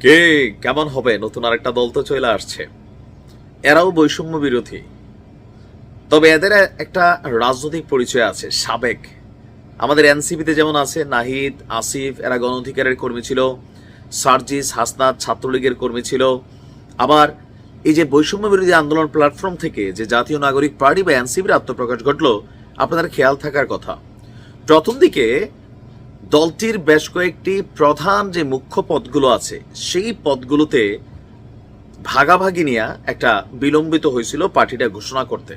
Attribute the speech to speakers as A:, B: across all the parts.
A: কে কেমন হবে? নতুন আরেকটা দল তো চলে আসছে। এরাও বৈষম্য বিরোধী। তবে এদের একটা রাজনৈতিক পরিচয় আছে, সাবেক। আমাদের এনসিপিতে যেমন আছে, নাহিদ, আসিফ, এরা গণ অধিকারের কর্মী ছিল। সার্জিস, হাসনাত ছাত্রলীগের কর্মী ছিল। আবার এই যে বৈষম্য বিরোধী আন্দোলন প্ল্যাটফর্ম থেকে যে জাতীয় নাগরিক পার্টি বা এনসিপির আত্মপ্রকাশ ঘটলো, আপনাদের খেয়াল থাকার কথা। প্রথম দিকে দলটির বেশ কয়েকটি প্রধান যে মুখ্য পদগুলো আছে, সেই পদগুলোতে ভাগাভাগি নিয়ে একটা বিলম্বিত হয়েছিল পার্টিটা ঘোষণা করতে।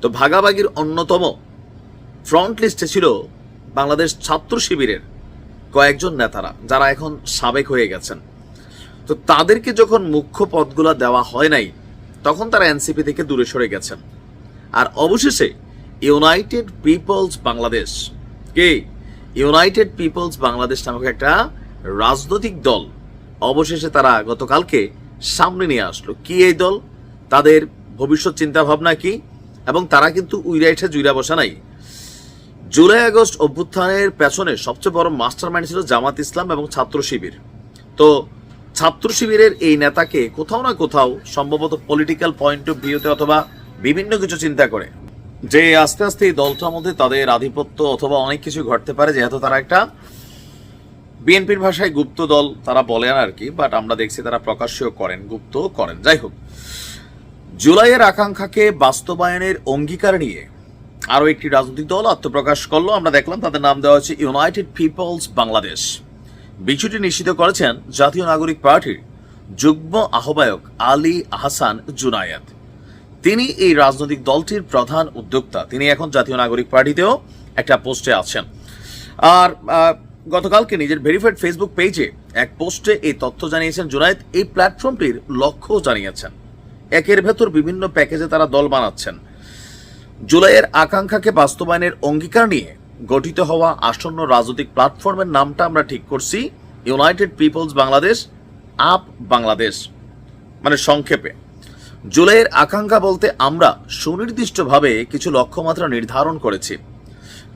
A: তো ভাগাভাগির অন্যতম ফ্রন্ট লিস্টে ছিল বাংলাদেশ ছাত্র শিবিরের কয়েকজন নেতারা, যারা এখন সাবেক হয়ে গেছেন। তো তাদেরকে যখন মুখ্য পদগুলো দেওয়া হয় নাই, তখন তারা এনসিপি থেকে দূরে সরে গেছেন। আর অবশেষে ইউনাইটেড পিপলস বাংলাদেশ কে ইউনাইটেড পিপলস বাংলাদেশ নামক একটা রাজনৈতিক দল অবশেষে তারা গতকালকে সামনে নিয়ে আসলো। কি এই দল? তাদের ভবিষ্যৎ চিন্তা ভাবনা কি? এবং তারা কিন্তু উইরাইঠে জুইরা বসা নাই। জুলাই আগস্ট অভ্যুত্থানের পেছনে সবচেয়ে বড় মাস্টার মাইন্ড ছিল জামাত ইসলাম এবং ছাত্র শিবির। তো ছাত্র শিবিরের এই নেতাকে কোথাও না কোথাও সম্ভবত পলিটিক্যাল পয়েন্ট অফ ভিউতে অথবা বিভিন্ন কিছু চিন্তা করে। যে আস্তে আস্তে এই দলটার মধ্যে তাদের আধিপত্য অথবা অনেক কিছু ঘটতে পারে, যেহেতু তারা একটা বিএনপির ভাষায় গুপ্ত দল তারা বলেন আর কি বাট আমরা দেখছি তারা প্রকাশ্যও করেন, গুপ্ত করেন। যাই হোক, জুলাইয়ের আকাঙ্ক্ষাকে বাস্তবায়নের অঙ্গীকার নিয়ে আরও একটি রাজনৈতিক দল আত্মপ্রকাশ করল। আমরা দেখলাম তাদের নাম দেওয়া হচ্ছে ইউনাইটেড পিপলস বাংলাদেশ বিষয়টি নিশ্চিত করেছেন জাতীয় নাগরিক পার্টির যুগ্ম আহ্বায়ক আলী আহসান জুনায়েদ। তিনি এই রাজনৈতিক দলটির প্রধান উদ্যোক্তা। তিনি এখন জাতীয় নাগরিক পার্টিতেও একটা পোস্টে আছেন। আর গতকালকে নিজের ভেরিফাইড ফেসবুক পেজে এক পোস্টে এই তথ্য জানিয়েছেন জুনায়েদ। এই প্ল্যাটফর্মটির লক্ষ্য জানিয়েছেন। একের ভেতর বিভিন্ন প্যাকেজে তারা দল বানাচ্ছেন। জুলাইয়ের আকাঙ্ক্ষাকে বাস্তবায়নের অঙ্গীকার নিয়ে গঠিত হওয়া আসন্ন রাজনৈতিক প্ল্যাটফর্মের নামটা আমরা ঠিক করছি। ইউনাইটেড পিপলস বাংলাদেশ, আপ বাংলাদেশ মানে সংক্ষেপে। জুলাইয়ের আকাঙ্ক্ষা বলতে আমরা সুনির্দিষ্টভাবে কিছু লক্ষ্যমাত্রা নির্ধারণ করেছি।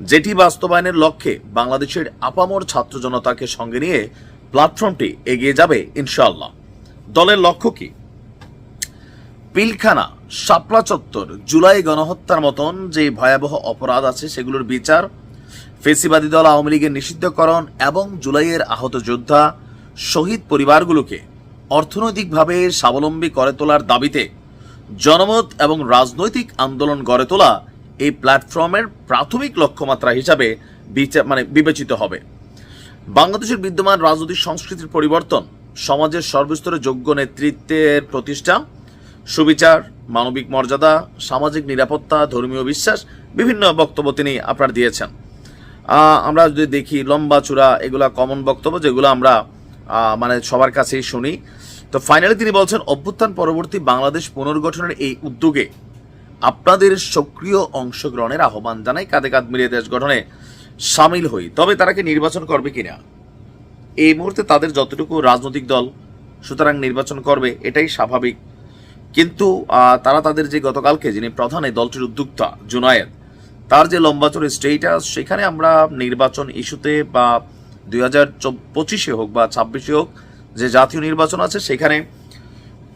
A: যেটি বাস্তবায়নের লক্ষ্যে বাংলাদেশের আপামর ছাত্র জনতাকে সঙ্গে নিয়ে প্ল্যাটফর্মটি এগিয়ে যাবে, ইনশাআল্লাহ। দলের লক্ষ্য কি? পিলখানা, শাপলা চত্বর, জুলাই গণহত্যার মতন যে ভয়াবহ অপরাধ আছে সেগুলোর বিচার, ফেসিবাদী দল আওয়ামী লীগের নিষিদ্ধকরণ এবং জুলাইয়ের আহত যোদ্ধা, শহীদ পরিবারগুলোকে অর্থনৈতিকভাবে স্বাবলম্বী করে তোলার দাবিতে জনমত এবং রাজনৈতিক আন্দোলন গড়ে তোলা এই প্ল্যাটফর্মের প্রাথমিক লক্ষ্যমাত্রা হিসাবে বিচা- মানে বিবেচিত হবে। বাংলাদেশের বিদ্যমান রাজনৈতিক সংস্কৃতির পরিবর্তন, সমাজের সর্বস্তরে যোগ্য নেতৃত্বের প্রতিষ্ঠা, সুবিচার, মানবিক মর্যাদা, সামাজিক নিরাপত্তা, ধর্মীয় বিশ্বাস, বিভিন্ন বক্তব্য তিনি আপনার দিয়েছেন। আমরা যদি দেখি লম্বা চূড়া এগুলা কমন বক্তব্য যেগুলো আমরা মানে সবার কাছেই শুনি। তো ফাইনালি তিনি বলছেন, অভ্যুত্থান পরবর্তী বাংলাদেশ পুনর্গঠনের এই উদ্যোগে আপনাদের সক্রিয় অংশগ্রহণের আহ্বান জানাই, কাঁধে কাঁধ মিলিয়ে দেশ গঠনে সামিল হই। তবে তারা কি নির্বাচন করবে কিনা? এই মুহূর্তে তাদের যতটুকু রাজনৈতিক দল সুতরাং নির্বাচন করবে, এটাই স্বাভাবিক। কিন্তু তারা তাদের যে গতকালকে যিনি প্রধান এই দলটির উদ্যোক্তা, জুনায়েদ, তার যে লম্বাচরের স্টেটাস সেখানে আমরা নির্বাচন ইস্যুতে বা দুই হাজার পঁচিশে হোক বা ছাব্বিশে হোক যে জাতীয় নির্বাচন আছে, সেখানে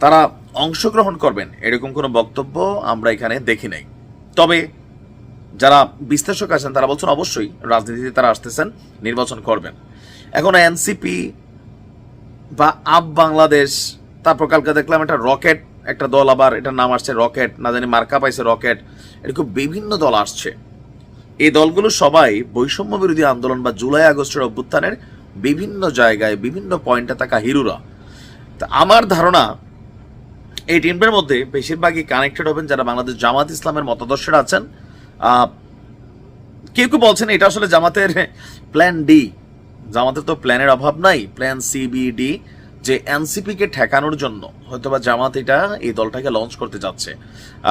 A: তারা অংশগ্রহণ করবেন এরকম কোনো বক্তব্য আমরা এখানে দেখি নাই। তবে যারা বিশ্লেষক আছেন, তারা বলছেন অবশ্যই রাজনীতিতে তারা আসতেছেন, নির্বাচন করবেন। এখন এনসিপি বা আপ বাংলাদেশ, তারপর কালকে দেখলাম একটা রকেট, একটা দল আবার, এটার নাম আসছে রকেট, না জানি মার্কা পাইছে রকেট, এরকম বিভিন্ন দল আসছে। এই দলগুলো সবাই বৈষম্য বিরোধী আন্দোলন বা জুলাই আগস্টের অভ্যুত্থানের বিভিন্ন জায়গায়, বিভিন্ন পয়েন্টে থাকা হিরুরা। তা আমার ধারণা, এই টিমটার মধ্যে বেশিরভাগই কানেক্টেড হবেন যারা বাংলাদেশ জামাত ইসলামের মতাদর্শের আছেন। কেউ কেউ বলছেন এটা আসলে জামাতের প্ল্যান ডি জামাতের তো প্ল্যানের অভাব নাই প্ল্যান সি বি ডি যে এনসিপি কে ঠেকানোর জন্য। হয়তোবা জামাত এটা এই দলটাকে লঞ্চ করতে যাচ্ছে।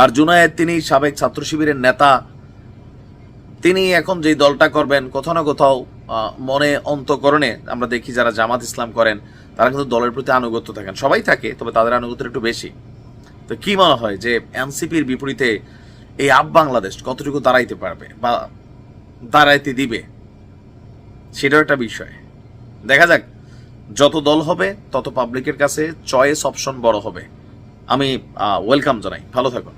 A: আর জুনায়েদ তিনি সাবেক ছাত্র শিবিরের নেতা তিনি এখন যে দলটা করবেন, কোথাও না কোথাও মনে অন্তকরণে আমরা দেখি যারা জামাত ইসলাম করেন, তারা কিন্তু দলের প্রতি আনুগত্য থাকেন। সবাই থাকে, তবে তাদের আনুগত্য একটু বেশি। তো কি মনে হয় যে এনসিপির বিপরীতে এই আপ বাংলাদেশ কতটুকু দাঁড়াইতে পারবে বা দাঁড়াইতে দিবে, সেটাও একটা বিষয়। দেখা যাক, যত দল হবে, তত পাবলিকের কাছে চয়েস অপশন বড় হবে। আমি ওয়েলকাম জানাই। ভালো থাকুন।